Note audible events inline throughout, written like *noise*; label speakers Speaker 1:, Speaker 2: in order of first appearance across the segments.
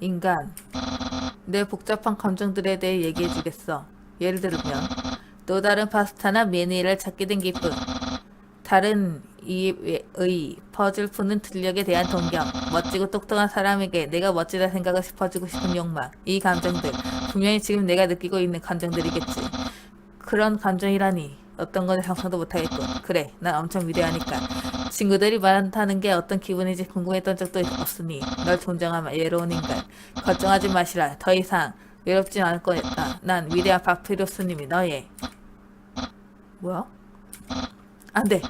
Speaker 1: 인간. 내 복잡한 감정들에 대해 얘기해 주겠어. 예를 들면, 또 다른 파스타나 메뉴를 찾게 된 기쁨. 다른 이의 퍼즐 푸는 들력에 대한 동경. 멋지고 똑똑한 사람에게 내가 멋지다 생각을 싶어주고 싶은 욕망. 이 감정들. 분명히 지금 내가 느끼고 있는 감정들이겠지. 그런 감정이라니. 어떤 건 상상도 못하겠군. 그래, 난 엄청 위대하니까. 친구들이 말한다는 게 어떤 기분인지 궁금했던 적도 없으니 널 존경하며 예로운 인간. 걱정하지 마시라. 더 이상 외롭진 않을 거다. 난 위대한 파피루스님이 너의 뭐야? 안 돼.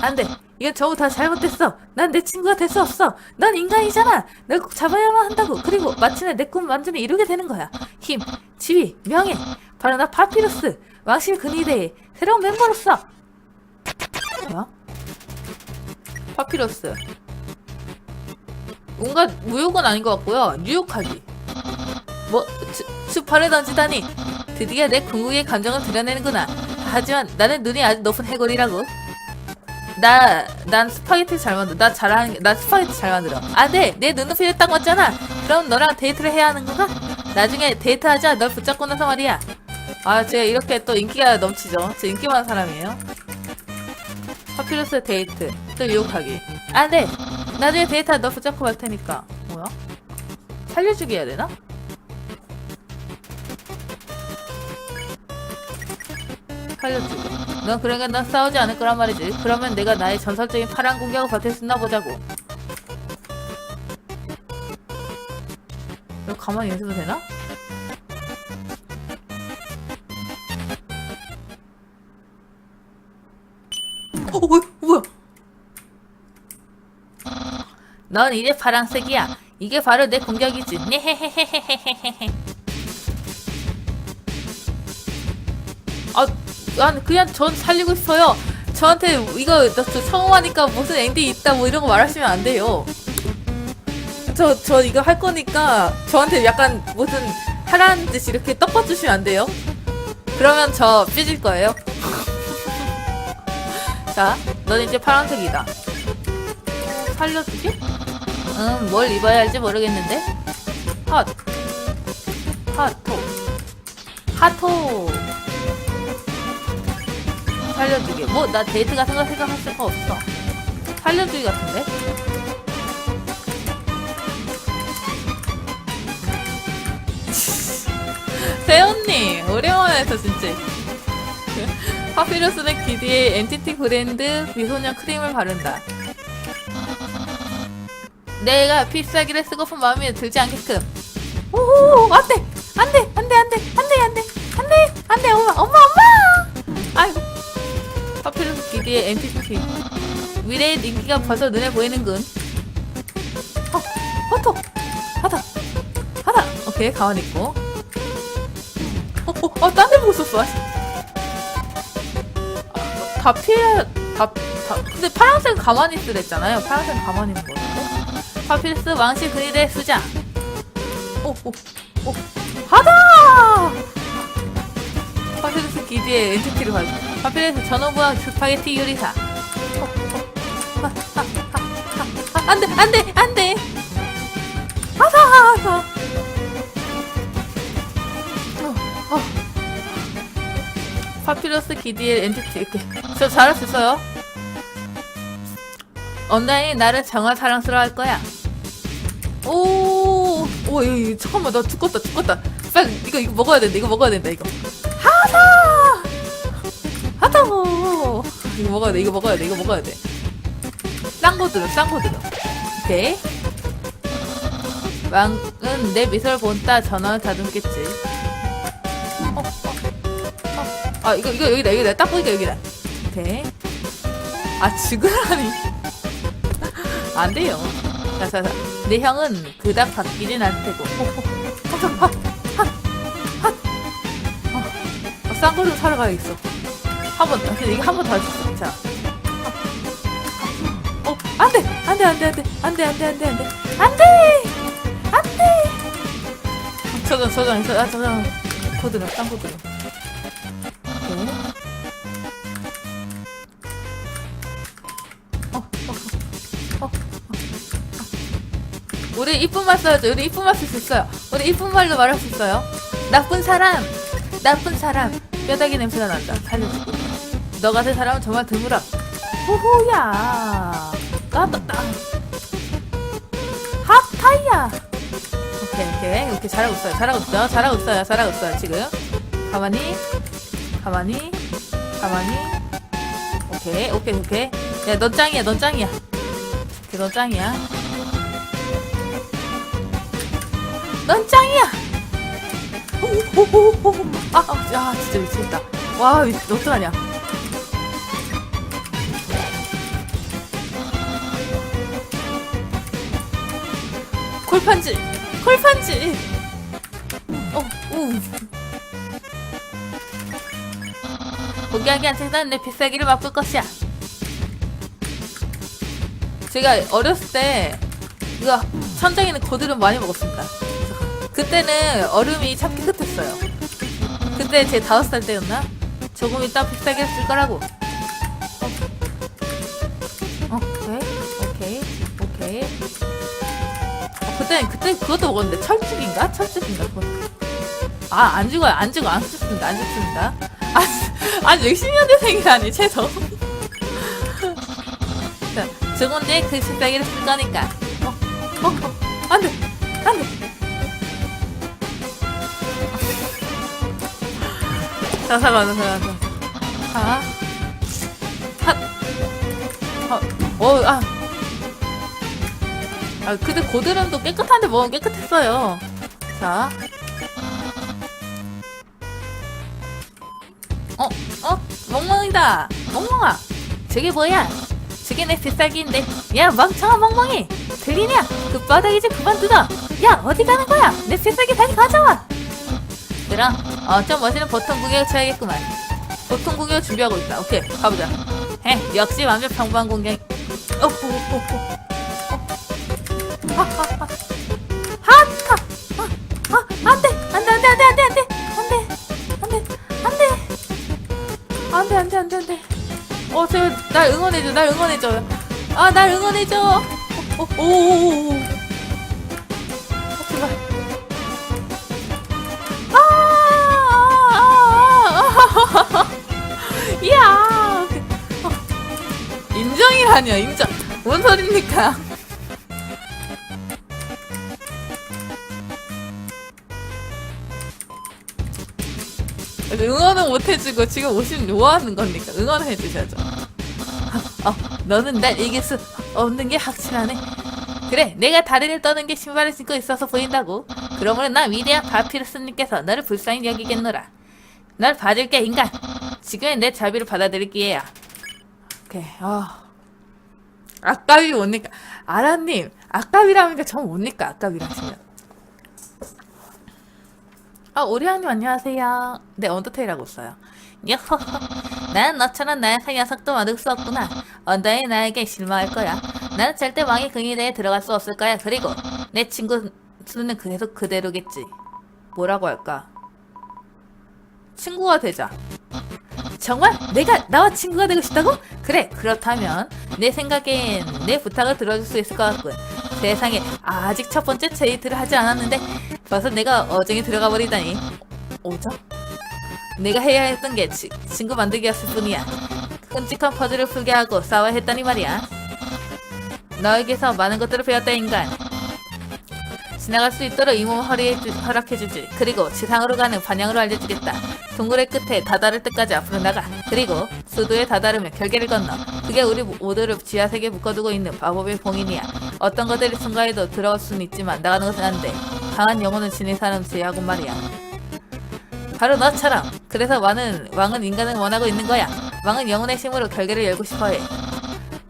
Speaker 1: 안 돼. 이건 전부 다 잘못됐어. 난 내 친구가 될 수 없어. 난 인간이잖아. 널 꼭 잡아야만 한다고. 그리고 마침내 내 꿈 완전히 이루게 되는 거야. 힘, 지위, 명예. 바로 나 파피루스. 왕실 근위대의 새로운 멤버로서. 뭐야? 파피러스. 뭔가 무욕은 아닌 것 같고요. 뉴욕하기. 뭐, 수, 수파를 던지다니. 드디어 내 궁극의 감정을 드러내는구나. 하지만 나는 눈이 아주 높은 해골이라고. 나, 난 스파게티 잘 만들어. 나 잘하는, 게- 나 스파게티 잘 만들어. 아, 네. 내 눈높이에 딱 맞잖아. 그럼 너랑 데이트를 해야 하는 건가? 나중에 데이트하자. 널 붙잡고 나서 말이야. 아, 제가 이렇게 또 인기가 넘치죠. 제 인기 많은 사람이에요. 파피루스 데이트. 또 유혹하기. 아, 네. 나중에 데이트 너 붙잡고 갈 테니까. 뭐야? 살려주기 해야 되나? 살려주기. 넌 그러니까 넌 싸우지 않을 거란 말이지. 그러면 내가 나의 전설적인 파란 공격을 있나 보자고. 이거 가만히 있어도 되나? 넌 이제 파랑색이야. 이게 바로 내 공격이지. 네헤헤헤헤헤헤헤. 아, 난 그냥 전 살리고 싶어요. 저한테 이거 나저 처음 하니까 무슨 엔딩 있다 뭐 이런 거 말하시면 안 돼요. 저, 저 이거 할 거니까 저한테 약간 무슨 하라는 듯이 이렇게 떡봐주시면 안 돼요. 그러면 저 삐질 거예요. 자, 넌 이제 파란색이다. 살려주기? 음, 뭘 입어야 할지 모르겠는데. 핫. 핫토. 핫토. 살려주기. 뭐, 나 데이트 같은 거 생각할 거 없어. 살려주기 같은데? *laughs* 세연님, 오랜만에 서 진짜. *laughs* 파피루스는 기디에 엔티티 브랜드 미소년 크림을 바른다. 내가 필살기를 쓰고픈 마음이 들지 않게끔. 오, 안 돼! 안 돼! 안 돼! 안 돼! 안 돼! 안 돼! 안 돼! 안 돼! 엄마! 엄마! 엄마! 아이고. 파피루스 기디의 엔티티. 미래의 인기가 벌써 눈에 보이는군. 어, 허토! 하다! 하다! 오케이, 가만히 있고. 어, 어, 어, 딴데 보고 있었어. 아씨. 다 피해, 다, 다, 근데 파란색은 가만히 있으랬잖아요. 파란색은 가만히 있는 거였는데. 파피루스 왕실 그리대 수장. 오, 오, 오. 하다! 파피루스 기지의 엔티티를 가지고. 파피루스 전후부와 스파게티 요리사. 어, 어. 아, 아, 아, 아, 아, 안 돼, 안 돼, 안 돼! 하다, 하다. 어, 어. 파피러스 기디의 엔티티 저 잘할 수 있어요 온라인이 나를 정말 사랑스러워할 거야. 오오 오, 잠깐만 나 죽겠다 죽겠다. 빨리 이거 이거 먹어야 된다 이거 먹어야 된다 이거. 하다 하다고. 이거 먹어야 돼 이거 먹어야 돼 이거 먹어야 돼 싼 거 들어 싼 거 들어. 오케이. 왕은 내 미소를 본따 전화를 다듬겠지. 어, 아 이거 이거 여기다 여기다 딱 보니까 여기다. 오케이. 아 지그라니 안 돼요 자 자 자 내 형은 그닥 바뀌진 않을 테고 어, 싼거좀 사러 가야겠어 한 번 근데 이거 한번 더 할 수 있어 자 어, 안 돼! 안 돼, 안 돼, 안 돼, 안 돼, 안 돼, 안 돼, 안 돼, 안 돼! 안 돼! 저장, 저장, 저장, 저장. 코드로, 딴 코드로. 우리 이쁜 말 써야죠. 우리 이쁜 말 쓸 수 있어요. 우리 이쁜 말로 말할 수 있어요. 나쁜 사람, 나쁜 사람. 뼈다귀 냄새가 난다. 살려주고. 너 같은 사람은 정말 드물어. 호호야. 까떴다. 핫타이야. 오케이, 오케이. 이렇게 잘하고 있어요. 잘하고 있어요. 잘하고 있어요. 잘하고 있어요. 지금. 가만히, 가만히, 가만히. 오케이, 오케이, 오케이. 야, 넌 짱이야. 넌 짱이야. 오케이, 넌 짱이야. 넌 짱이야. 아, 아, 야, 진짜 미치겠다. 와, 미- 어떡하냐. 골판지, 골판지. 어, 우. 포기하기 한테는 내 필살기를 맛볼 것이야. 제가 어렸을 때 이거 천장에 있는 고들은 많이 먹었습니다. 그때는 얼음이 참 깨끗했어요. 그때 제 다섯 살 때였나? 조금 이따 비싸게 쓸 거라고. 어, 오케이, 오케이, 오케이. 어, 그때 그때 그것도 먹었는데 철쭉인가? 철쭉인가? 아, 안 죽어요, 안 죽어, 안 죽습니다, 안 죽습니다. 아, *laughs* 아니 60년대생이라니 최소. *laughs* 자, 죽은데 그 비싸기를 쓸 거니까. 어, 어, 어, 자, 잠깐만, 잠깐만. 하, 핫, 어, 어, 아. 아, 근데 고드름도 깨끗한데 먹으면 깨끗했어요. 자. 어, 어? 멍멍이다. 멍멍아. 저게 뭐야? 저게 내 뱃살기인데. 야, 멍청한 멍멍이. 들리냐? 그 바닥이 좀 그만 두어 야, 어디 가는 거야? 내 뱃살기 다시 가져와. 얘들아, 어, 좀 멋있는 보통 구경을 쳐야겠구만. 보통 구경 준비하고 있다. 오케이, 가보자. 해, 역시 완전 평범한 공격. 어, 어, 어, 어. 어. 아, 아. 어, 날 응원해줘, 날. 아, 날 응원해줘. 어, 어, 오, 오, 오, 오. 인정이라뇨, 인정. 뭔 소리입니까? 응원은 못 해주고 지금 오시면 뭐 하는 겁니까? 응원을 해주셔야죠. 어, 너는 날 이길 수 없는 게 확실하네. 그래, 내가 다리를 떠는 게 신발을 신고 있어서 보인다고. 그러므로 나 위대한 바피루스님께서 너를 불쌍히 여기겠노라. 널 봐줄게, 인간. 지금의 내 자비를 받아들일 기회야. 오케이, 아. 아까비 뭡니까? 아라님, 아까비라니까 전 뭡니까? 아까비라시면. 아, 오리양님 안녕하세요. 네, 언더테일하고 있어요. 나는 너처럼 나약한 녀석도 만들 수 없구나. 언더의 나에게 실망할 거야. 나는 절대 왕의 근위대에 들어갈 수 없을 거야. 그리고 내 친구 수는 계속 그대로겠지. 뭐라고 할까? 친구가 되자. 정말? 내가 나와 친구가 되고 싶다고? 그래, 그렇다면 내 생각엔 내 부탁을 들어줄 수 있을 것 같군. 세상에 아직 첫 번째 데이트를 하지 않았는데 벌써 내가 어정에 들어가 버리다니. 오죠? 내가 해야 했던 게 치, 친구 만들기였을 뿐이야. 끔찍한 퍼즐을 풀게 하고 싸워야 했다니 말이야. 너에게서 많은 것들을 배웠다 인간. 지나갈 수 있도록 이 몸 허리에 주- 허락해주지. 그리고 지상으로 가는 방향으로 알려주겠다. 동굴의 끝에 다다를 때까지 앞으로 나가. 그리고 수도에 다다르며 결계를 건너. 그게 우리 모두를 지하세계에 묶어두고 있는 마법의 봉인이야. 어떤 것들이 순간에도 들어갈 수는 있지만 나가는 것은 안 돼. 강한 영혼을 지닌 사람 제하고 말이야. 바로 너처럼. 그래서 왕은 왕은 인간을 원하고 있는 거야. 왕은 영혼의 힘으로 결계를 열고 싶어 해.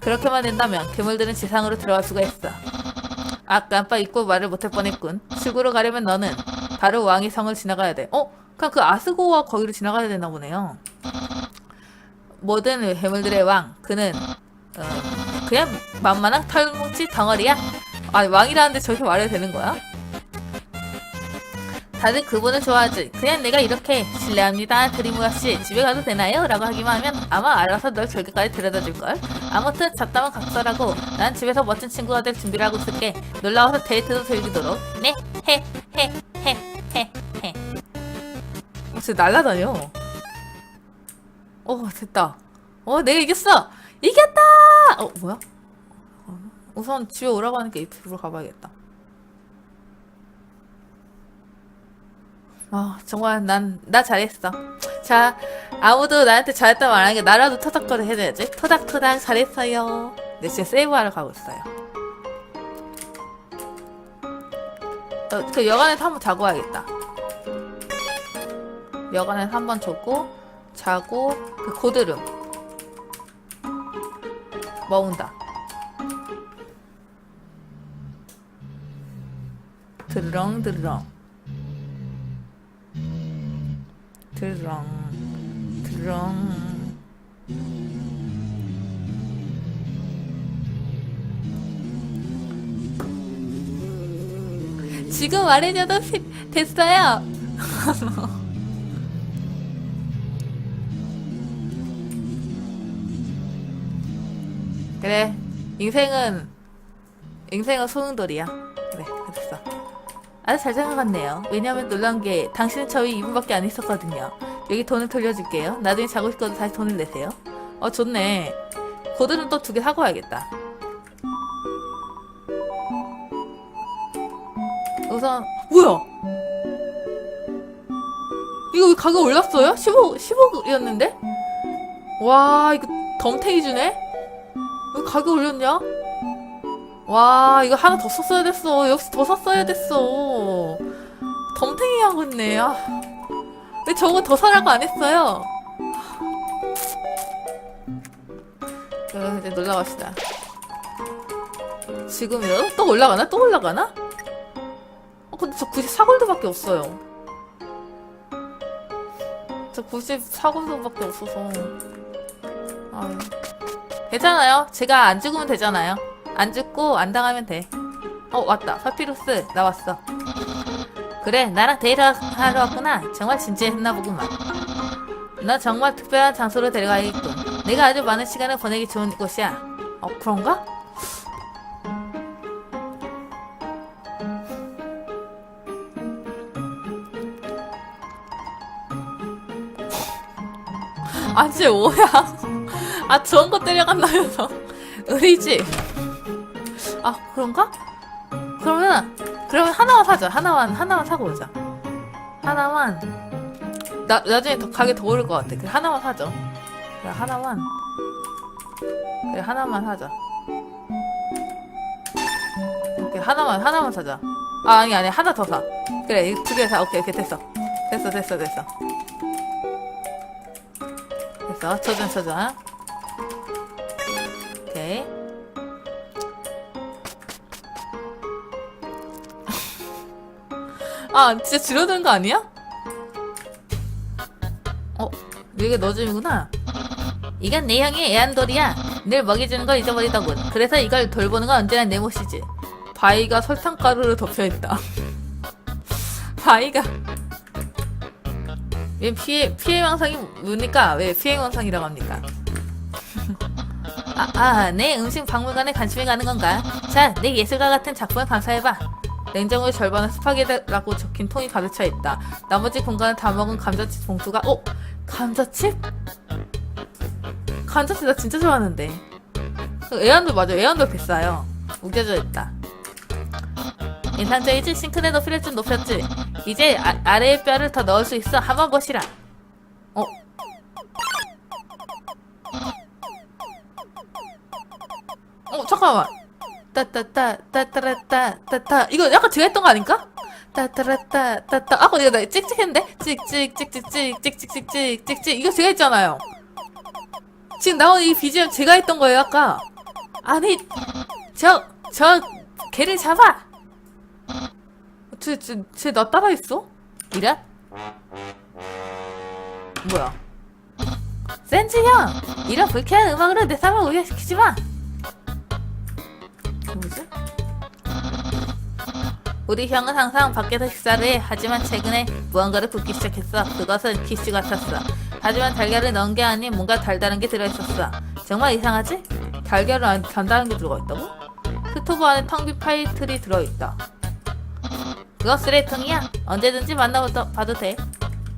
Speaker 1: 그렇게만 된다면 괴물들은 지상으로 들어갈 수가 있어. 아 깜빡 잊고 말을 못할 뻔했군. 출구로 가려면 너는 바로 왕의 성을 지나가야 돼. 어? 그냥 그 아스고와 거기를 지나가야 되나 보네요. 모든 괴물들의 왕, 그는 어, 그냥 만만한 털뭉치 덩어리야. 아 왕이라는데 저렇게 말해도 되는 거야? 다들 그분을 좋아하지. 그냥 내가 이렇게 실례합니다. 드리무아 씨 집에 가도 되나요? 라고 하기만 하면 아마 알아서 널 절개까지 데려다 줄걸. 아무튼 잡담은 각설하고 난 집에서 멋진 친구가 될 준비를 하고 있을게. 놀러와서 데이트도 즐기도록. 네, 해, 해, 해, 해, 해. 어, 쟤 날라다녀. 어, 됐다. 어, 내가 이겼어! 이겼다! 어, 뭐야? 어, 우선 집에 오라고 하니까 이쪽으로 가봐야겠다. 아, 정말 난, 나 잘했어. 자, 아무도 나한테 잘했다 말하는 게 나라도 토닥거리 해줘야지. 토닥토닥 잘했어요. 네, 진짜 세이브하러 가고 있어요. 어, 그 여관에서 한번 자고 와야겠다. 여관에서 한번 자고, 자고, 그 고드름. 먹은다. 드렁, 드렁. 드렁 드렁. 지금 말해줘도 피- 됐어요. *laughs* 그래 인생은 인생은 소용돌이야. 그래 됐어 아주 잘 생각났네요. 왜냐면 놀란 게 당신은 저희 2분밖에 안 있었거든요. 여기 돈을 돌려줄게요. 나중에 자고 싶거든 다시 돈을 내세요. 어 좋네. 고드는 또두 개 사고 와야겠다. 우선 뭐야? 이거 왜 가격 올랐어요? 15 15였는데? 와 이거 덤탱이 주네? 왜 가격 올렸냐? 와 이거 하나 더 썼어야 됐어 역시 더 샀어야 됐어 덤탱이 하고 있네 아. 왜 저거 더 사라고 안 했어요 그럼 이제 놀러 갑시다 지금이요? 또 올라가나? 또 올라가나? 어 근데 저 94골드밖에 없어요 저 94골드밖에 없어서 아유. 괜찮아요 제가 안 죽으면 되잖아요 안 죽고 안 당하면 돼. 어 왔다. 파피루스 나왔어. 그래 나랑 데이트하러 왔구나. 정말 진지했나 보구만. 너 정말 특별한 장소로 데려가야겠군. 내가 아주 많은 시간을 보내기 좋은 곳이야. 어 그런가? 아 진짜 뭐야? 아 좋은 거 데려간다면서 의리지? 아 그런가? 그러면 그러면 하나만 사자. 하나만 하나만 사고 오자. 하나만 나 나중에 더 가게 더 오를 것 같아. 그래 하나만 사죠. 그래 하나만 그래 하나만 사자. 오케이 하나만 하나만 사자. 아 아니 아니 하나 더 사. 그래 이 두 개 사. 오케이 오케이 됐어. 됐어 됐어 됐어. 됐어 쳐준 쳐준. 아, 진짜 줄어드는 거 아니야? 어, 이게 너 집이구나. 이건 내 형의 애완돌이야. 늘 먹여주는 걸 잊어버리더군. 그래서 이걸 돌보는 건 언제나 내 몫이지. 바위가 설탕가루로 덮여있다. *laughs* 바위가. 왜 피해, 피해 망상이 뭡니까? 왜 피해 망상이라고 합니까? *laughs* 아, 아, 내 음식 박물관에 관심이 가는 건가? 자, 내 예술가 같은 작품을 감상해봐. 냉장고의 절반은 스파게티라고 적힌 통이 가득 차 있다. 나머지 공간은 다 먹은 감자칩 봉투가 어? 감자칩? 감자칩 나 진짜 좋아하는데. 애완돌 맞아. 애완돌 비싸요. 우겨져 있다. 인상적이지? 싱크대 높이를 좀 높였지? 이제 아, 아래의 뼈를 더 넣을 수 있어. 한번 보시라. 어? 어 잠깐만. 따따따 따따라따 따따 이거 약간 제가 했던 거 아닌가? 따따라따 따따 아까 내가 나 찍찍했는데 찍찍찍찍찍찍찍찍찍찍찍 이거 제가 했잖아요. 지금 나온 이 BGM 제가 했던 거예요 아까. 아니 저 저 개를 잡아. 쟤쟤쟤나 따라 있어? 이래? 뭐야? 센지 형 이런 불쾌한 음악으로 내 삶을 오해시키지 마. 뭐지? 우리 형은 항상 밖에서 식사를 해. 하지만 최근에 무언가를 붓기 시작했어. 그것은 키슈 같았어. 하지만 달걀을 넣은 게 아닌 뭔가 달달한 게 들어있었어. 정말 이상하지? 달걀을 안에 단단한 게 들어가 있다고? 스토브 안에 텅 빈 파이 틀이 들어있다. 그거 쓰레통이야. 언제든지 만나봐도 돼.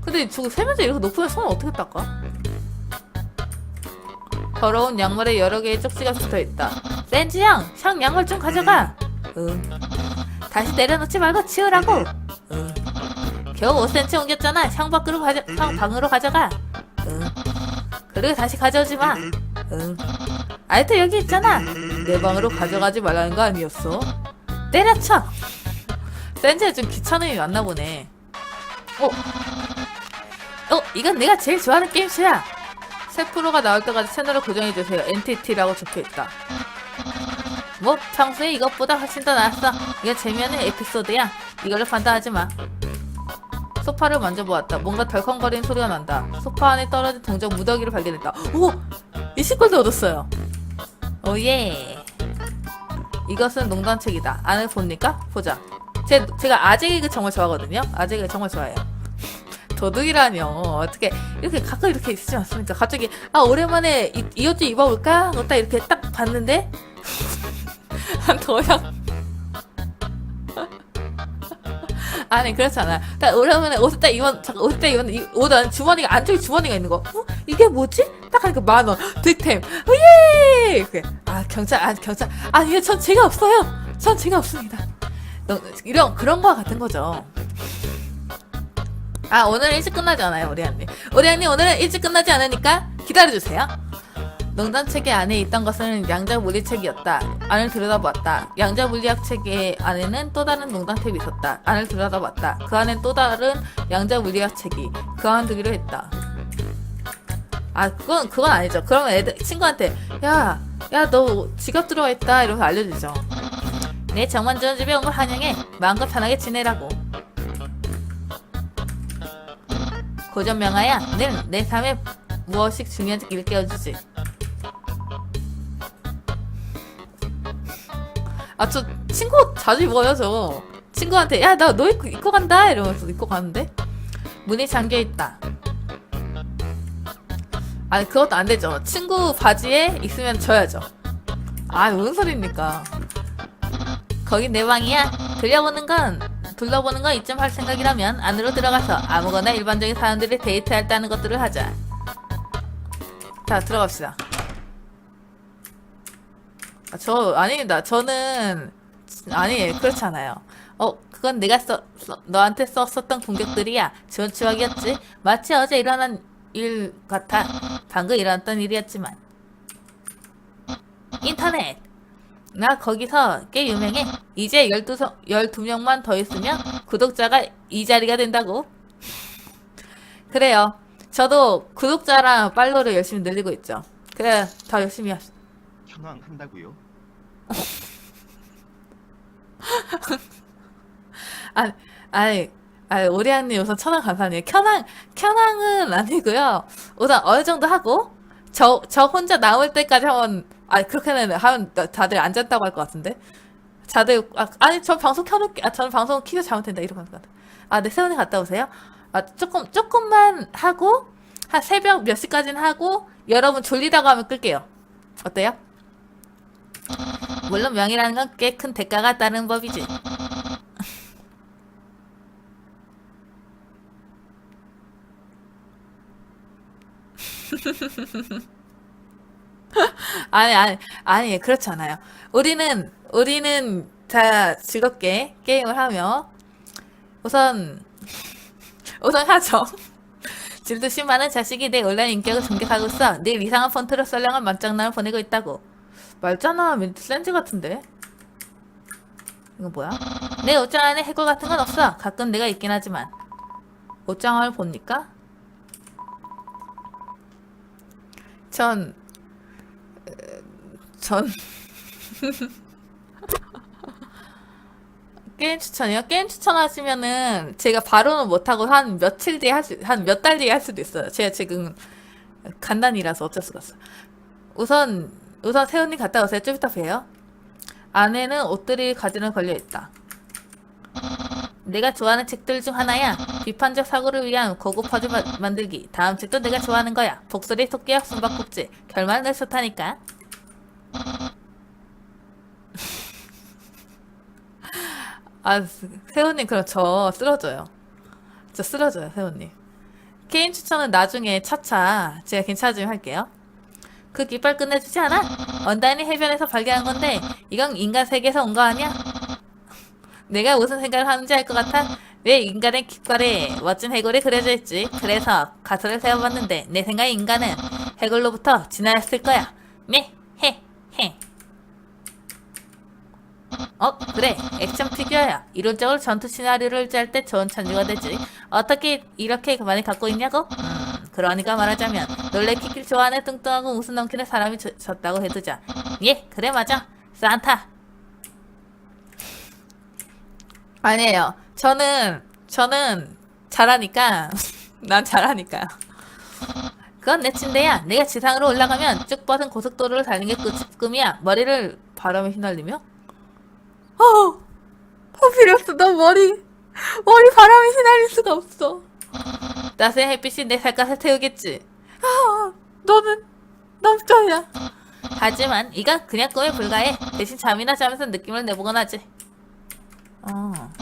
Speaker 1: 근데 저거 세면대 이렇게 높으면 손 어떻게 닦아? 더러운 양말에 여러 개의 쪽지가 붙어 있다. 렌즈 형, 형 양말 좀 가져가. 응. 다시 내려놓지 말고 치우라고. 응. 겨우 5cm 옮겼잖아. 형 밖으로 가져, 형 방으로 가져가. 응. 그리고 다시 가져오지 마. 응. 아이도 여기 있잖아. 내 방으로 가져가지 말라는 거 아니었어? 때려쳐. 센즈에 좀 귀찮음이 왔나 보네. 어? 어, 이건 내가 제일 좋아하는 게임쇼야. 새 프로가 나올 때까지 채널을 고정해주세요. NTT라고 적혀있다. 뭐, 평소에 이것보다 훨씬 더 나았어. 이거 재미없는 에피소드야. 이걸로 판단하지 마. 소파를 만져보았다. 뭔가 덜컹거리는 소리가 난다. 소파 안에 떨어진 동전 무더기를 발견했다. 오! 20골드 얻었어요. 오예. 이것은 농단책이다. 안을 봅니까? 보자. 제, 제가 아재 개그 정말 좋아하거든요. 아재 개그 정말 좋아해요. 도둑이라뇨. 어떻게 이렇게 가끔 이렇게 있지 않습니까? 갑자기 아 오랜만에 이, 이 옷 좀 입어볼까? 딱 이렇게 딱 봤는데 *laughs* 한 도약 *laughs* 아니 그렇잖아. 딱 오랜만에 옷을 딱 입었 잠깐 옷을 딱 입었는데 옷 안에 주머니가 안쪽에 주머니가 있는 거. 어? 이게 뭐지? 딱 하니까 만 원. 득템. 오예! 이렇게 아 경찰 아 경찰 아니요 전 제가 없어요. 전 제가 없습니다. 너- 이런 그런 거와 같은 거죠. 아 오늘은 일찍 끝나지 않아요 우리 언니. 우리 언니 오늘은 일찍 끝나지 않으니까 기다려주세요. 농담 책의 안에 있던 것은 양자 물리 책이었다. 안을 들여다보았다. 양자 물리학 책의 안에는 또 다른 농담책이 있었다. 안을 들여다봤다. 그 안엔 또 다른 양자 물리학 책이 그안 두기로 했다. 아 그건 그건 아니죠. 그러면 애들 친구한테 야 야 너 지갑 들어와 있다. 이러면서 알려주죠. 내 정만 좋은 집에 온 걸 환영해. 마음껏 편하게 지내라고 고전 명하야 늘 내 삶에 무엇이 중요한지 일깨워주지. 아 저 친구 자주 입어요 저. 친구한테 야 나 너 입고, 입고 간다! 이러면서 입고 가는데? 문이 잠겨있다. 아니 그것도 안 되죠. 친구 바지에 있으면 져야죠. 아 무슨 소리입니까? 거긴 내 방이야. 들려보는 건 둘러보는 건 이쯤 할 생각이라면 안으로 들어가서 아무거나 일반적인 사람들이 데이트할 때 하는 것들을 하자. 자, 들어갑시다. 아, 저, 아닙니다. 저는, 아니, 그렇지 않아요. 어, 그건 내가 써, 써- 너한테 썼었던 공격들이야. 좋은 추억이었지. 마치 어제 일어난 일 같아. 방금 일어났던 일이었지만. 인터넷! 나 거기서 꽤 유명해. 이제 12, 12명만 더 있으면 구독자가 이 자리가 된다고. 그래요. 저도 구독자랑 팔로우를 열심히 늘리고 있죠. 그래, 더 열심히 합시다.
Speaker 2: 현황 한다고요? *laughs*
Speaker 1: 아니, 아니, 아니, 오리안님 우선 천원 감사해요. 켜낭, 켜낭은 아니고요. 우선 어느 정도 하고, 저, 저 혼자 나올 때까지 한번, 아니, 그렇게는 하면 다들 안 잤다고 할 것 같은데. 다들, 아, 아니, 저 방송 켜놓을게. 아, 저는 방송 키고 잘못된다. 이러고 할것 같아. 아, 네, 세훈이 갔다 오세요. 아, 조금, 조금만 하고, 한 새벽 몇 시까지는 하고, 여러분 졸리다고 하면 끌게요. 어때요? 물론 명이라는 건 꽤 큰 대가가 따르는 법이지. *laughs* 아니, 아니, 아니, 그렇지 않아요. 우리는, 우리는 다 즐겁게 게임을 하며, 우선, 우선 하죠. *laughs* 질투심 많은 자식이 내 온라인 인격을 공격하고 있어. 늘 이상한 폰트로 썰렁한 맞장난을 보내고 있다고. 말잖아, 멘트 센즈 같은데? 이거 뭐야? 내 옷장 안에 해골 같은 건 없어. 가끔 내가 있긴 하지만. 옷장을 봅니까? 전, 전 *laughs* 게임 추천이요? 게임 추천하시면은 제가 바로는 못하고 한 며칠 뒤에 할 수, 한 몇 달 뒤에 할 수도 있어요. 제가 지금 간단이라서 어쩔 수가 없어. 우선 우선 세훈님 갔다 오세요. 좀 이따 봬요. 안에는 옷들이 가지런 걸려 있다. 내가 좋아하는 책들 중 하나야. 비판적 사고를 위한 고급 퍼즐 마- 만들기. 다음 책도 내가 좋아하는 거야. 복소리 토끼역 숨바꼭질. 결말은 늘 좋다니까. 아, 세훈님 저 쓰러져요. 저 쓰러져요, 세훈님. 개인 추천은 나중에 차차 제가 괜찮아지면 할게요. 그 깃발 끝내주지 않아? 언다인이 해변에서 발견한 건데 이건 인간 세계에서 온 거 아니야? 내가 무슨 생각을 하는지 알 것 같아? 왜 인간의 깃발에 멋진 해골이 그려져 있지? 그래서 가설을 세워봤는데 내 생각에 인간은 해골로부터 진화했을 거야. 네, 해, 해. 어, 그래. 액션 피규어야. 이론적으로 전투 시나리오를 짤 때 좋은 찬주가 되지. 어떻게 이렇게 많이 갖고 있냐고? 음, 그러니까 말하자면 놀래키길 좋아하는 뚱뚱하고 웃음 넘치는 사람이 저- 졌다고 해두자. 예, 그래 맞아. 산타. 아니에요. 저는 저는 잘하니까 *laughs* 난 잘하니까. 그건 내 침대야. 내가 지상으로 올라가면 쭉 뻗은 고속도로를 달리는 게 끝- 꿈이야. 머리를 바람에 휘날리며? 어, 어 필요 없어. 너 머리 머리 바람에 휘날릴 수가 없어. 따스한 햇빛이 내 살갗을 태우겠지. 아, 너는 남자야. 하지만 이건 그냥 꿈에 불과해. 대신 잠이나 자면서 느낌을 내보곤 하지. 어.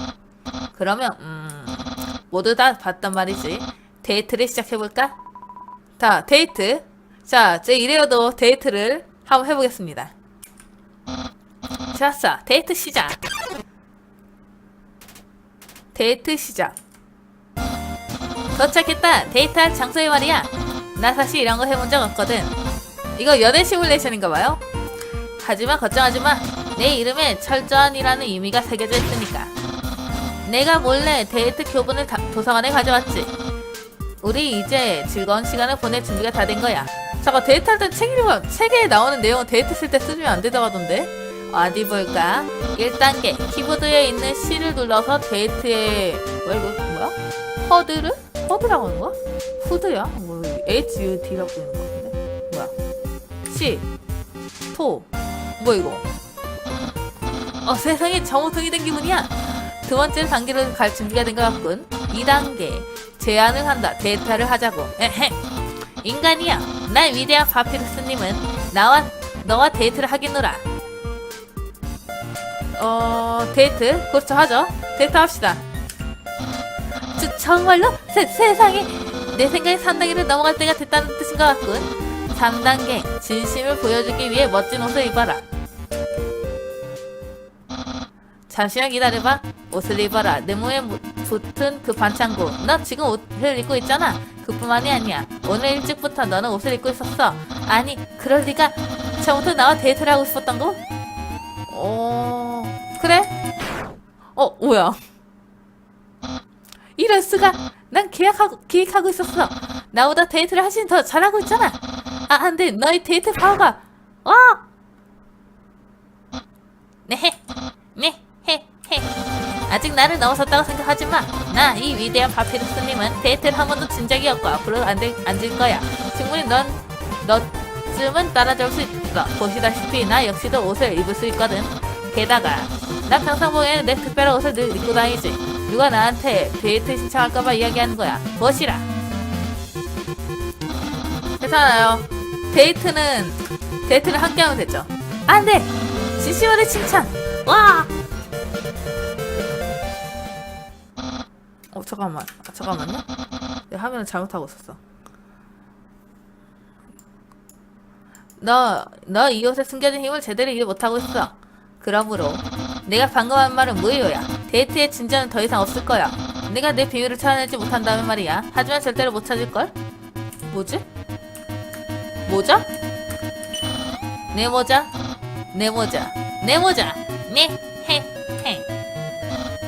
Speaker 1: 그러면 음 모두 다 봤단 말이지. 데이트를 시작해볼까? 자, 데이트. 자, 제 이래로도 데이트를 한번 해보겠습니다. 좋았어. 데이트 시작. 데이트 시작. 도착했다. 데이트할 장소에 말이야. 나 사실 이런 거 해본 적 없거든. 이거 연애 시뮬레이션인가봐요. 하지만 걱정하지 마. 내 이름에 철저한이라는 의미가 새겨져 있으니까. 내가 몰래 데이트 교본을 다- 도서관에 가져왔지. 우리 이제 즐거운 시간을 보낼 준비가 다 된 거야. 잠깐 데이트할 때 책 읽으면 책에 나오는 내용은 데이트 쓸 때 쓰면 안 되다고 하던데. 어디 볼까? 1단계 키보드에 있는 C를 눌러서 데이트에 뭐야 이거 뭐야? 허드를? 허드라고 하는 거야? 후드야? 뭐 H-U-D라고 쓰는 거 같은데? 뭐야? C 토 뭐 이거? 어 세상에 정우성이 된 기분이야. 두 번째 단계를 갈 준비가 된 것 같군. 2단계 제안을 한다. 데이트를 하자고. 에헤. 인간이야. 날 위대한 파피루스님은 나와 너와 데이트를 하겠노라. 어 데이트 그렇죠 하죠. 데이트 합시다. 저, 정말로 세, 세상에 내 생각에 3단계를 넘어갈 때가 됐다는 뜻인 것 같군. 3단계 진심을 보여주기 위해 멋진 옷을 입어라. 잠시만 기다려봐. 옷을 입어라. 내 몸에 무- 붙은 그 반창고. 너 지금 옷을 입고 있잖아. 그뿐만이 아니야. 오늘 일찍부터 너는 옷을 입고 있었어. 아니, 그럴 리가. 처음부터 나와 데이트를 하고 싶었던 거? 어, 그래? 어, 뭐야? 이럴 수가. 난 계약하고, 계획하고 있었어. 나보다 데이트를 하신 더 잘하고 있잖아. 아, 안 돼. 너의 데이트 파워가. 와! 네, 네, 해, 해. 아직 나를 넘어섰다고 생각하지 마. 나 이 위대한 파피루스님은 데이트를 한 번도 진 적이 없고 앞으로 안, 될, 안질 거야. 충분히 넌, 너쯤은 따라잡을 수 있어. 보시다시피 나 역시도 옷을 입을 수 있거든. 게다가 나 평상 보기에는 내 특별한 옷을 늘 입고 다니지. 누가 나한테 데이트 신청할까봐 이야기하는 거야. 보시라. 괜찮아요. 데이트는 데이트를 함께 하면 되죠. 안 돼! 진심어의 칭찬! 와! 잠깐만. 아, 잠깐만요. 내 화면을 잘못하고 있었어. 너, 너 이 옷에 숨겨진 힘을 제대로 이해 못하고 있어. 그러므로, 내가 방금 한 말은 무효야. 데이트의 진전은 더 이상 없을 거야. 내가 내 비밀을 찾아내지 못한다면 말이야. 하지만 절대로 못 찾을걸? 뭐지? 모자? 내 모자? 내 모자. 내 모자. 네, 해, 해.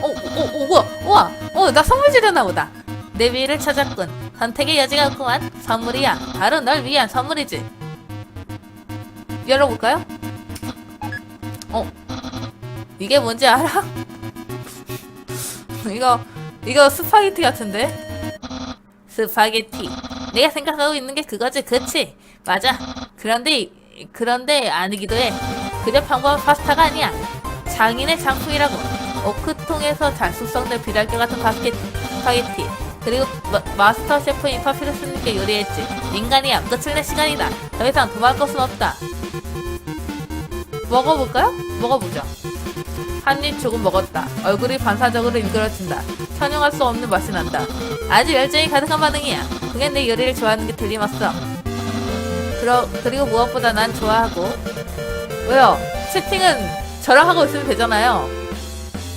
Speaker 1: 어, 어, 어, 뭐야? 우와, 어, 나 선물 주려나 보다. 내 비밀을 찾았군. 선택의 여지가 없구만. 선물이야. 바로 널 위한 선물이지. 열어볼까요? 어, 이게 뭔지 알아? *laughs* 이거, 이거 스파게티 같은데? 스파게티. 내가 생각하고 있는 게 그거지, 그치? 맞아. 그런데, 그런데 아니기도 해. 그저 평범한 파스타가 아니야. 장인의 장품이라고. 오크통에서 잘 숙성된 비달개 같은 바스켓, 스파게티 그리고 마, 스터 셰프 인 파피루스님께 요리했지. 인간이야 끝을 낼 시간이다. 더 이상 도망갈 것은 없다. 먹어볼까요? 먹어보죠. 한입 조금 먹었다. 얼굴이 반사적으로 일그러진다. 설명할 수 없는 맛이 난다. 아주 열정이 가득한 반응이야. 그게 내 요리를 좋아하는 게 틀림없어. 그러, 그리고 무엇보다 난 좋아하고. 왜요? 채팅은 저랑 하고 있으면 되잖아요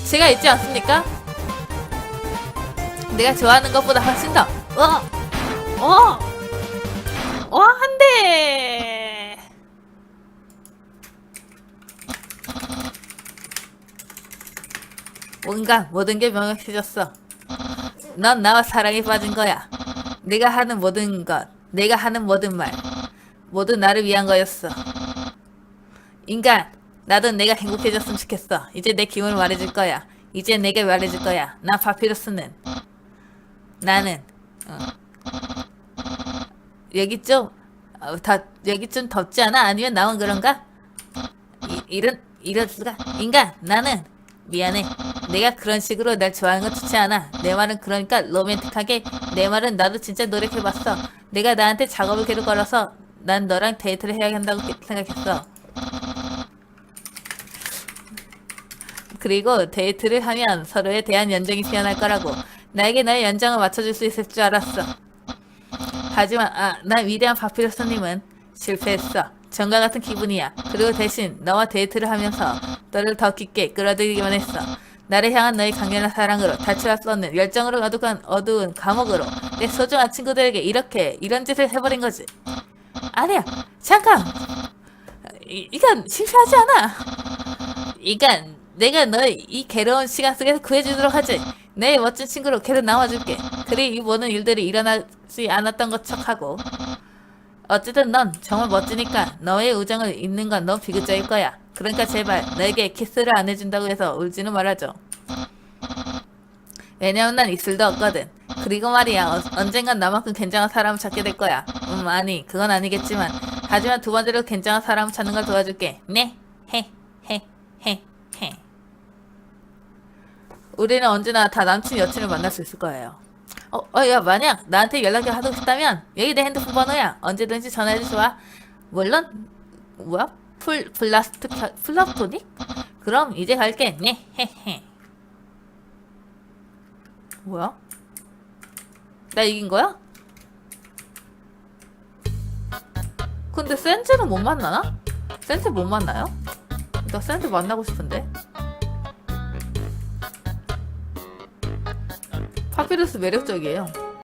Speaker 1: 제가 있지 않습니까? 내가 좋아하는 것보다 훨씬 더 어! 어! 어, 한 대! 뭔가 모든 게 명확해졌어. 넌 나와 사랑에 빠진 거야. 내가 하는 모든 것, 내가 하는 모든 말, 모두 나를 위한 거였어. 인간, 나도 내가 행복해졌으면 좋겠어. 이제 내 기분을 말해줄 거야. 이제 내게 말해줄 거야. 나 파피루스는 나는 어. 여기 좀 어, 더, 여기 좀 덥지 않아? 아니면 나만 그런가? 이, 이런 이럴 수가 인간 나는 미안해 내가 그런 식으로 날 좋아하는 건 좋지 않아 내 말은 그러니까 로맨틱하게 내 말은 나도 진짜 노력해봤어 내가 나한테 작업을 계속 걸어서 난 너랑 데이트를 해야 한다고 생각했어 그리고 데이트를 하면 서로에 대한 연정이 피어날 거라고 나에게 나의 연장을 맞춰줄 수 있을 줄 알았어. 하지만 아, 나 위대한 파피루스님은 실패했어. 전과 같은 기분이야. 그리고 대신 너와 데이트를 하면서 너를 더 깊게 끌어들이기만 했어. 나를 향한 너의 강렬한 사랑으로 탈출할 수 없는 열정으로 가득한 어두운 감옥으로 내 소중한 친구들에게 이렇게 이런 짓을 해버린 거지. 아니야, 잠깐. 이, 이건 실패하지 않아. 이건 내가 너의 이 괴로운 시간 속에서 구해주도록 하지. 내 멋진 친구로 걔를 나와줄게. 그리 이 모든 일들이 일어나지 않았던 것 척하고. 어쨌든 넌 정말 멋지니까 너의 우정을 잊는 건 너무 비극적일 거야. 그러니까 제발 너에게 키스를 안 해준다고 해서 울지는 말아줘. 왜냐면 난 입술도 없거든. 그리고 말이야 어, 언젠간 나만큼 괜찮은 사람을 찾게 될 거야. 음 아니 그건 아니겠지만 하지만 두 번째로 괜찮은 사람을 찾는 걸 도와줄게. 네. 해. 해. 우리는 언제나 다 남친 여친을 만날 수 있을 거예요. 어, 어, 야, 만약 나한테 연락을 하고 싶다면 여기 내 핸드폰 번호야. 언제든지 전화해도 좋아. 물론 뭐야? 풀 플라스틱 플라토닉? 그럼 이제 갈게. 네, 헤헤. 뭐야? 나 이긴 거야? 근데 센즈는 못 만나나? 센즈 못 만나요? 나 센즈 만나고 싶은데. 파피루스 매력적이에요.